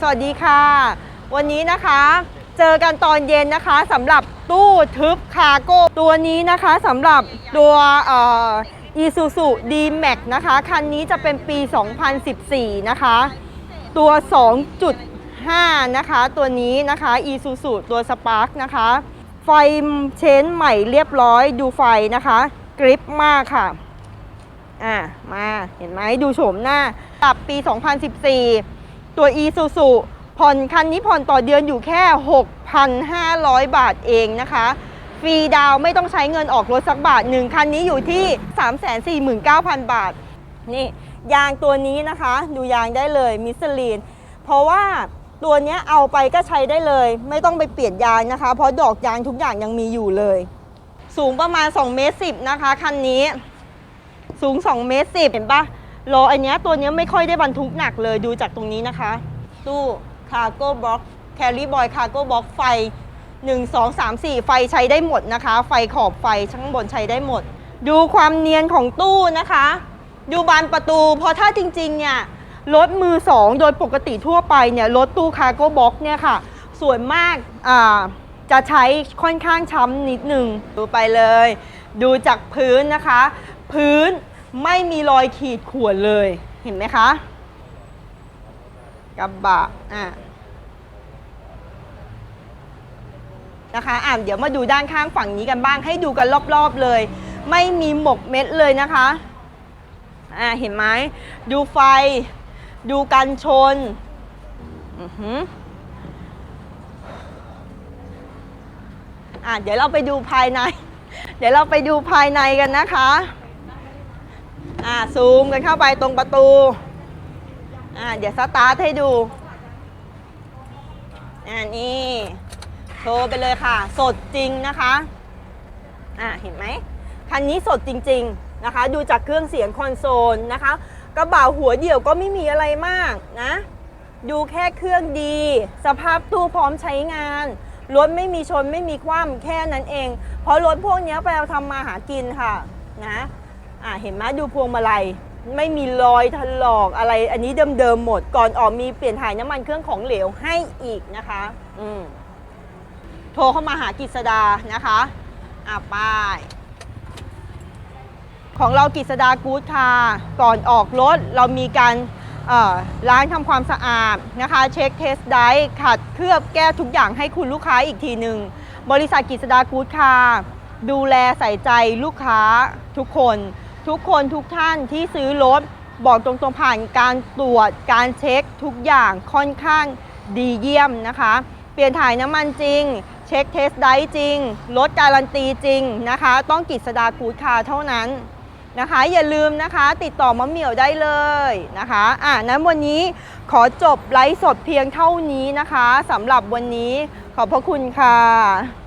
สวัสดีค่ะ วันนี้นะคะ เจอกันตอนเย็นนะคะสำหรับตู้ทึบคาร์โก้ตัวนี้นะคะสำหรับตัวเอ่อ Isuzu D-Max นะคะ คันนี้จะเป็นปี 2014 นะคะ ตัว 2.5 นะคะ ตัวนี้นะคะ Isuzu ตัว Spark นะคะ ไฟเชนใหม่เรียบร้อยดูไฟนะคะ กริปมากค่ะอะมาเห็นไหมดูโฉมหน้าตับปี 2014 ตัว Isuzu ผ่อนคันนี้ผ่อนต่อเดือนอยู่แค่ 6,500 บาทเองนะคะ ฟรีดาวไม่ต้องใช้เงินออกรถสักบาทหนึ่งคันนี้อยู่ที่ 349,000 บาท นี่ยางตัวนี้นะคะ ดูยางได้เลยมิสลีน เพราะว่าตัวนี้เอาไปก็ใช้ได้เลย ไม่ต้องไปเปลี่ยนยางนะคะ เพราะดอกยางทุกอย่างยังมีอยู่เลย สูงประมาณ2เมตร10นะคะคันนี้ สูง2เมตร10เห็นปะ ลอันเนี้ยตัวเนี้ยไม่ค่อยได้บรรทุกหนักเลยดูจากตรงนี้นะคะ ตู้คาร์โก้บล็อกแคลรี่บอยคาร์โก้บล็อกไฟ 1 2 3 4 ไฟใช้ได้หมดนะคะ ไฟขอบไฟข้างบนใช้ได้หมด ดูความเนียนของตู้นะคะ ดูบานประตู เพราะถ้าจริงๆเนี่ยรถมือสองโดยปกติทั่วไปเนี่ยรถตู้คาร์โก้บ็อกเนี่ยค่ะ ส่วนมากอ่าจะใช้ค่อนข้างช้ำนิดนึงดูไปเลย ดูจากพื้นนะคะ พื้น ไม่มีรอยขีดข่วนเลยเห็นไหมคะกระบะอะนะคะอะเดี๋ยวมาดูด้านข้างฝั่งนี้กันบ้างให้ดูกันรอบๆเลย ไม่มีหมกเม็ดเลยนะคะอ่าเห็นไหมดูไฟ ดูกันชนอือหืออ่าเดี๋ยวเราไปดูภายใน เดี๋ยวเราไปดูภายในกันนะคะ อ่าซูมกันเข้าไปตรงประตูอ่าเดี๋ยวสตาร์ทให้ดูอ่านี่โทรไปเลยค่ะ สดจริงนะคะอ่าเห็นไหมคันนี้สดจริง ๆนะคะ ดูจากเครื่องเสียงคอนโซลนะคะกระเป๋าหัวเดี่ยวก็ไม่มีอะไรมากนะ ดูแค่เครื่องดี สภาพตู้พร้อมใช้งานรถไม่มีชนไม่มีคว่ำแค่นั้นเอง เพราะรถพวกนี้ไปเอาทำมาหากินค่ะนะ อ่าเห็นไหมดูพวงมาลัยไม่มีรอยถลอกอะไรอันนี้เดิมๆหมดก่อนออกมีเปลี่ยนถ่ายน้ำมันเครื่องของเหลวให้อีกนะคะ อืมโทรเข้ามาหากิษดานะคะอะป้ายของเรากิษดากู๊ดค่ะก่อนออกรถเรามีการเอ่อล้างทำความสะอาดนะคะ เช็คเทสไดขัดเคลือบแก้ทุกอย่างให้คุณลูกค้าอีกทีหนึ่งบริษัทกิษดากู๊ดค่ะดูแลใส่ใจลูกค้าทุกคน ทุกคนทุกท่านที่ซื้อรถบอกตรงๆผ่านการตรวจการเช็คทุกอย่างค่อนข้างดีเยี่ยมนะคะ เปลี่ยนถ่ายน้ำมันจริง เช็คเทสไดจริงรถการันตีจริงนะคะ ต้องกิษดากู๊ดค่ะเท่านั้นนะคะ อย่าลืมนะคะติดต่อมะเหมี่ยวได้เลยนะคะอะนั้นวันนี้ขอจบไลฟ์สดเพียงเท่านี้นะคะสำหรับวันนี้ขอบพระคุณค่ะ